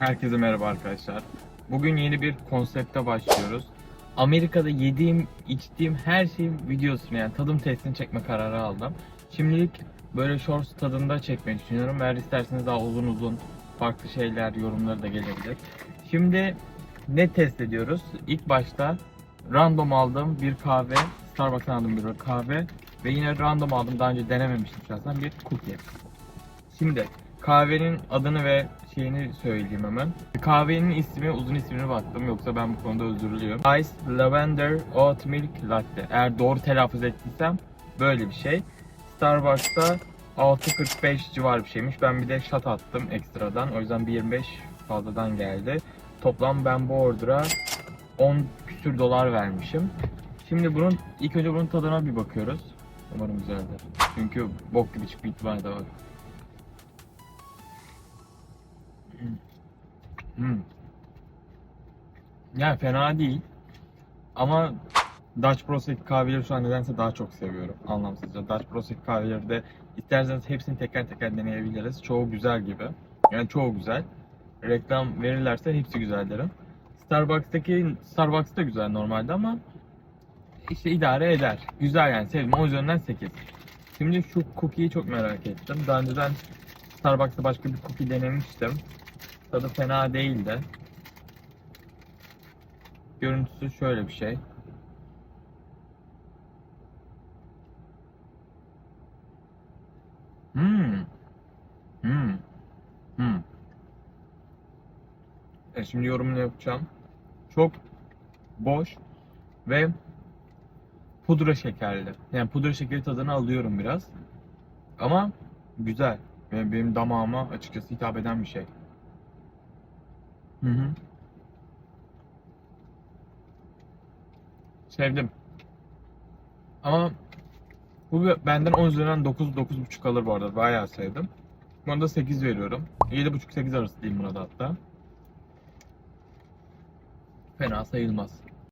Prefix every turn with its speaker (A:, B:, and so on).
A: Herkese merhaba arkadaşlar. Bugün yeni bir konsepte başlıyoruz. Amerika'da yediğim, içtiğim her şeyin videosunu yani tadım testini çekme kararı aldım. Şimdilik böyle shorts tadında çekmeyi düşünüyorum. Eğer isterseniz daha uzun uzun farklı şeyler, yorumları da gelebilir. Şimdi ne test ediyoruz? İlk başta random aldığım bir kahve, Starbucks'tan aldığım bir kahve ve yine random aldım daha önce denememiştim şahsen bir cookie. Şimdi kahvenin adını ve şeyini söyleyeyim hemen. Kahvenin ismi, uzun ismine baktım yoksa ben bu konuda özürlüyüm. Ice Lavender Oat Milk Latte. Eğer doğru telaffuz ettiysem böyle bir şey. Starbucks'ta 6.45 civar bir şeymiş. Ben bir de shot attım ekstradan. O yüzden 1.25 fazladan geldi. Toplam ben bu order'a 10 küsür dolar vermişim. Şimdi bunun ilk önce bunun tadına bir bakıyoruz. Umarım güzeldir. Çünkü bok gibi çıkma ihtimali de var. Hmm. Yani fena değil. Ama Dutch Prosecco kahveleri şu an nedense daha çok seviyorum anlamsızca. Dutch Prosecco kahveleri de isterseniz hepsini teker teker deneyebiliriz. Çoğu güzel gibi. Yani çoğu güzel. Reklam verirlerse hepsi güzel derim. Starbucks'taki Starbucks da güzel normalde ama işte idare eder. Güzel yani sevdim. O üzerinden 8. Şimdi şu cookie'yi çok merak ettim. Daha önceden Starbucks'ta başka bir cookie denemiştim. Tadı fena değildi. Görüntüsü şöyle bir şey. Hmm. Hmm. Hmm. E şimdi yorumunu yapacağım. Çok boş ve pudra şekerli. Yani pudra şekeri tadını alıyorum biraz. Ama güzel. Yani benim damağıma açıkçası hitap eden bir şey. Hı hı. Sevdim. Ama bu benden 10 üzerinden 9 9.5 alır bu arada. Bayağı sevdim. Buna da 8 veriyorum. 7.5 8 arası diyeyim buna da hatta. Fena sayılmaz.